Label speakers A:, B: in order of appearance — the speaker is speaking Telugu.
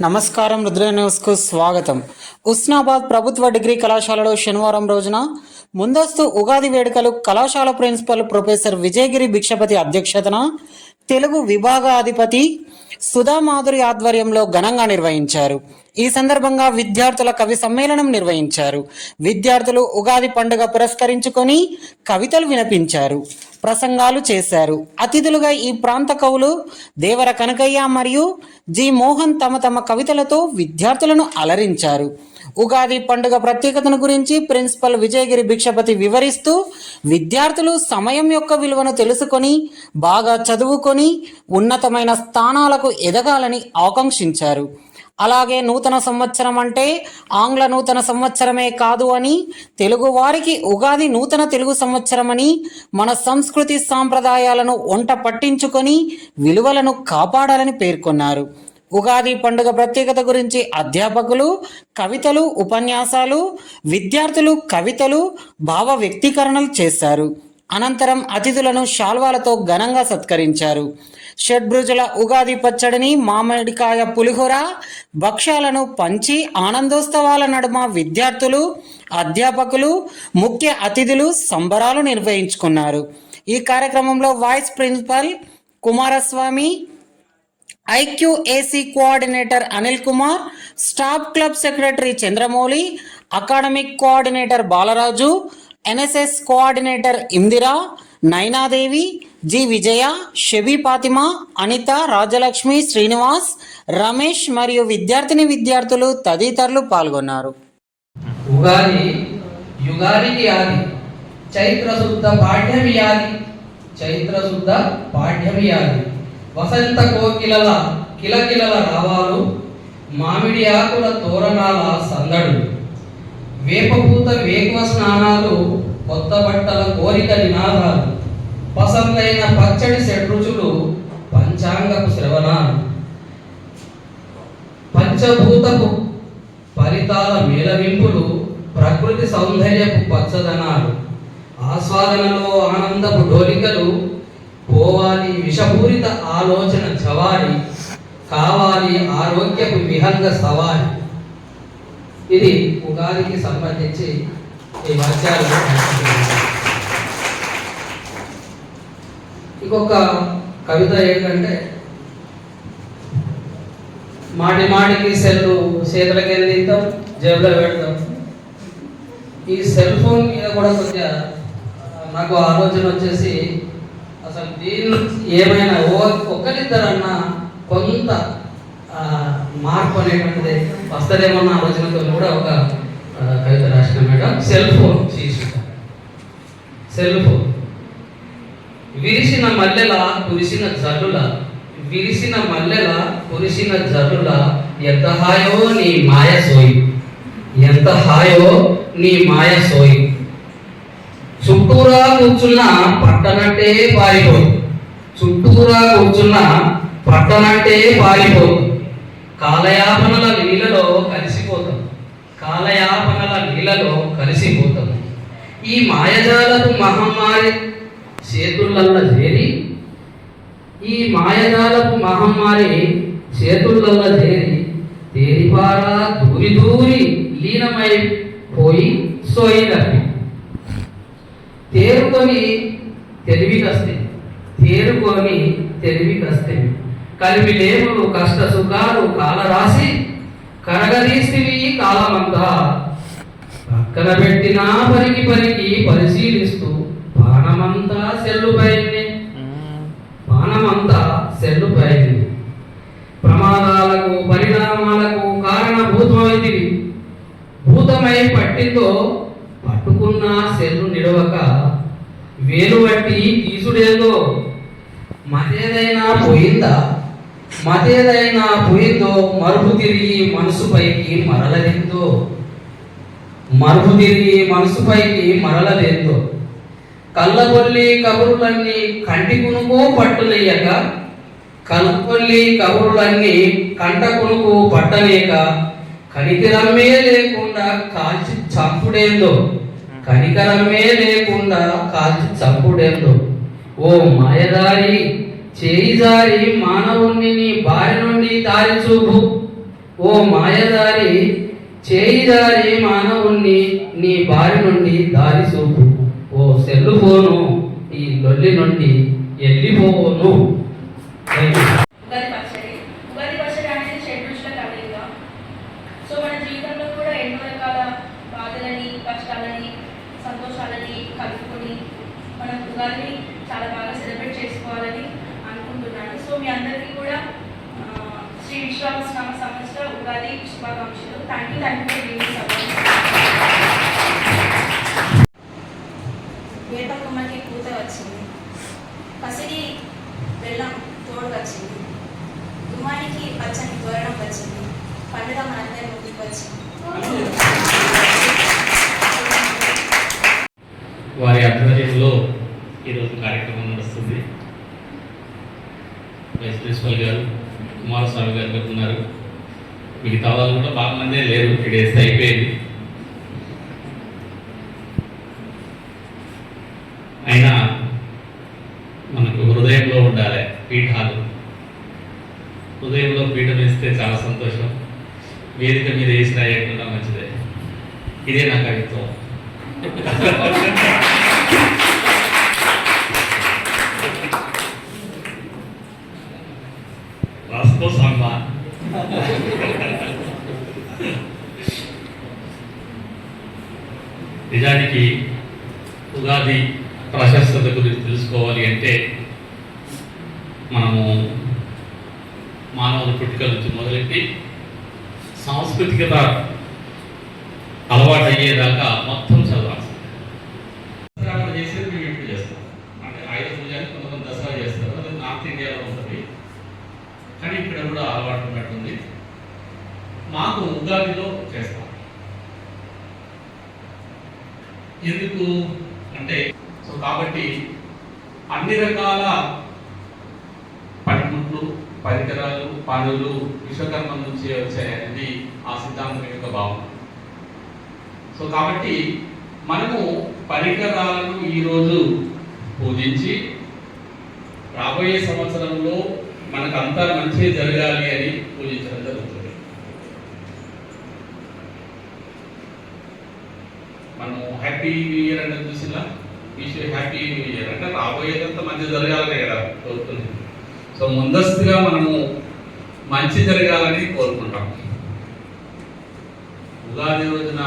A: నమస్కారం రుద్ర న్యూస్కు స్వాగతం. ఉస్నాబాద్ ప్రభుత్వ డిగ్రీ కళాశాలలో శనివారం రోజున ముందస్తు ఉగాది వేడుకలు కళాశాల ప్రిన్సిపల్ ప్రొఫెసర్ విజయగిరి భిక్షపతి అధ్యక్షతన తెలుగు విభాగాధిపతి సుధామాధురి ఆధ్వర్యంలో ఘనంగా నిర్వహించారు. ఈ సందర్భంగా విద్యార్థుల కవి సమ్మేళనం నిర్వహించారు. విద్యార్థులు ఉగాది పండుగ పురస్కరించుకొని కవితలు వినిపించారు. ప్రసంగాలు చేశారు. అతిథులుగా ఈ ప్రాంత కవులు దేవర కనకయ్య మరియు జి మోహన్ తమ తమ కవితలతో విద్యార్థులను అలరించారు. ఉగాది పండుగ ప్రత్యేకతను గురించి ప్రిన్సిపల్ విజయగిరి భిక్షపతి వివరిస్తూ విద్యార్థులు సమయం యొక్క విలువను తెలుసుకొని బాగా చదువుకొని ఉన్నతమైన స్థానాలకు ఎదగాలని ఆకాంక్షించారు. అలాగే నూతన సంవత్సరం అంటే ఆంగ్ల నూతన సంవత్సరమే కాదు అని తెలుగు వారికి ఉగాది నూతన తెలుగు సంవత్సరం అని మన సంస్కృతి సాంప్రదాయాలను వంట పట్టించుకొని విలువలను కాపాడాలని పేర్కొన్నారు. ఉగాది పండుగ ప్రత్యేకత గురించి అధ్యాపకులు కవితలు ఉపన్యాసాలు విద్యార్థులు కవితలు భావ వ్యక్తీకరణలు చేశారు. అనంతరం అతిథులను శాల్వాలతో ఘనంగా సత్కరించారు. షడ్బ్రుజుల ఉగాది పచ్చడిని మామిడికాయ పులిహోర భక్ష్యాలను పంచి ఆనందోత్సవాల నడుమ విద్యార్థులు అధ్యాపకులు ముఖ్య అతిథులు సంబరాలు నిర్వహించుకున్నారు. ఈ కార్యక్రమంలో vice principal Kumaraswamy IQAC coordinator Anil Kumar staff club secretary Chandramouli academic coordinator Balaraju NSS coordinator Indira Nainadevi G Vijaya Shebi Fatima Anitha Rajalakshmi Srinivas Ramesh మరియు విద్యార్థిని విద్యార్థులు తదితరులు పాల్గొన్నారు.
B: ఉగాది యుగానికి ఆది చైత్ర శుద్ధ పాఠ్యమి ఆది చైత్ర శుద్ధ పాఠ్యమి ఆది వసంత కోకిలల కిలకిలల రావాలు మామిడి ఆకుల తోరణాల సందడు వేపపూత వేకువ స్నానాలు కొత్త బట్టల కోరిక నినాదాలు పసందైన పచ్చడి షడ్రుచులు పంచాంగపు శ్రవణాలు. పంచభూతపు ఫలితాల మేళవింపులు ప్రకృతి సౌందర్యపు పచ్చదనాలు. ఆస్వాదనలో ఆనందపు డోలికలు పోవాలి విషపూరిత ఆలోచన జవారి కావాలి ఆరోగ్యపు విహంగ సవారి ఇది ఉగాదికి సంబంధించి ఈ వాద్యాలు ఇంకొక కవిత ఏంటంటే మాటి మాటికి సెల్లు చేతులకి వెళ్ళిద్దాం జేబులో పెడతాం ఈ సెల్ ఫోన్ మీద కూడా కొద్దిగా నాకు ఆలోచన వచ్చేసి అసలు దీని ఏమైనా ఓ ఒక్కరిద్దరన్నా కొంత మార్పు అనేటువంటిది వస్తుందేమన్న ఆలోచనతో కూడా ఒక కవిత రాసిన మేడం. సెల్ ఫోన్ శీర్షిక సెల్ ఫోన్. విరిసిన మల్లెల కురిసిన జల్లుల విరిసిన మల్లెల కురిసిన జల్లుల ఎంత హాయో నీ మాయ సోయి. ఎంత హాయో నీ మాయ సోయి. చుట్టూరా కూర్చున్న పట్టనంటే పారిపోదు. చుట్టూరా కూర్చున్న పట్టనంటే పారిపోదు. కాలయాపనల నీళ్ళలో కలిసిపోతాం. కాలయాపనల నీళ్ళలో కలిసిపోతాం. ఈ మాయజాలపు మహమ్మారి చేతులల్ల చేరి ఈ మాయజాలపు మహమ్మారి చేతులల్ల చేరి తేరిపారా దూరి దూరి లీనమై పోయి సోయి తప్పి. తేరుకొని తెలివి కస్తే తేరుకొని తెలివి కస్తే. కలిపిలేములు కష్ట సుఖాలు కాలరాసి కరగదీసివి కాలమంతా. పక్కన పెట్టిన పరికి పరికి పరిశీలిస్తూ బాణమంతా సెల్లు బాణమంతా పానమంతా సెల్లు ప్రమాదాలకు పరిణామాలకు కారణభూతమైంది భూతమై పట్టిందో పట్టుకున్న సెల్లు నిడవక వేలు బట్టి తీసుడేదో. మరేదైనా పోయిందా? మతేదైనా పోయిందో మరుపు తిరిగి మనసుపైకి మరలదిందో మరుపు తిరిగి మనసుపైకి మరలదేందో కళ్ళబొల్లి కబురులన్నీ కంటి కునుకు పట్టులేయక కళ్ళబొల్లి కబురులన్నీ కంట కొనుకు పట్టలేక కనికరమే లేకుండా కాల్చి చంపుడేందో? కనికరమే లేకుండా కాల్చి చంపుడేందో? ఓ మాయదారి చేయి జారి మానవుణ్ణి నీ బారి నుండి దారిచూపు. ఓ మాయదారి చేయిదారి మానవుణ్ణి నీ బారి నుండి దారి చూపు ఓ సెల్లు ఫోను ఈ లొల్లి నుండి వెళ్ళిపోను థ్యాంక్ యూ.
C: ఉగాది పచ్చడి ఉగాది పచ్చడి అనేది షెడ్యూల్స్ల కలయిక సో మన జీవితంలో కూడా ఎన్నో రకాల బాధలని కష్టాలని సంతోషాలని కలుపుకొని మనం ఉగాదిని చాలా బాగా సెలబ్రేట్ చేసుకోవాలని అనుకుంటున్నాను సో మీ అందరికీ కూడా ఆ, ఉగాది శుభాకాంక్షలు. థ్యాంక్ యూ థ్యాంక్ యూ పూత వచ్చింది. పసిడి బెల్లం తోడు వచ్చింది. గుమ్మానికి పచ్చని తోరణం వచ్చింది. పండుగ మనందరి ముందుకు వచ్చింది.
D: వారి ఆధ్వర్యంలో ఈరోజు కార్యక్రమం నడుస్తుంది. వైస్ ప్రిన్సిపల్ గారు కుమారస్వామి గారు పెడుతున్నారు మిగతా వాళ్ళు కూడా బాగా మందే లేరు ఇడేస్తే అయిపోయింది. అయినా మనకు హృదయంలో ఉండాలి పీఠాలు. హృదయంలో పీఠం వేస్తే చాలా సంతోషం. వేదిక మీద వేసిన ఎక్కడ మంచిదే. ఇదే నా కవిత్వం. నిజానికి ఉగాది ప్రశస్తత గురించి తెలుసుకోవాలి అంటే మనము మానవుల పుట్టుక నుంచి మొదలెట్టి సాంస్కృతికత అలవాటు అయ్యేదాకా మొత్తం చదవాలి. ఎందుకు అంటే సో కాబట్టి అన్ని రకాల పనిముట్లు పరికరాలు పనులు విశ్వకర్మ నుంచి వచ్చాయనేది ఆ సిద్ధాంతం యొక్క భావం సో కాబట్టి మనము పరికరాలను ఈరోజు పూజించి రాబోయే సంవత్సరంలో మనకు అంతా మంచి జరగాలి అని పూజించడం జరుగుతుంది. మనం హ్యాపీ న్యూ ఇయర్ అంటే చూసినా విష్ హ్యాపీ న్యూ ఇయర్ అంటే రాబోయేదంతా మంచి జరగాలనే కదా కోరుతుంది. సో ముందస్తుగా మనము మంచి జరగాలని కోరుకుంటాం. ఉగాది రోజున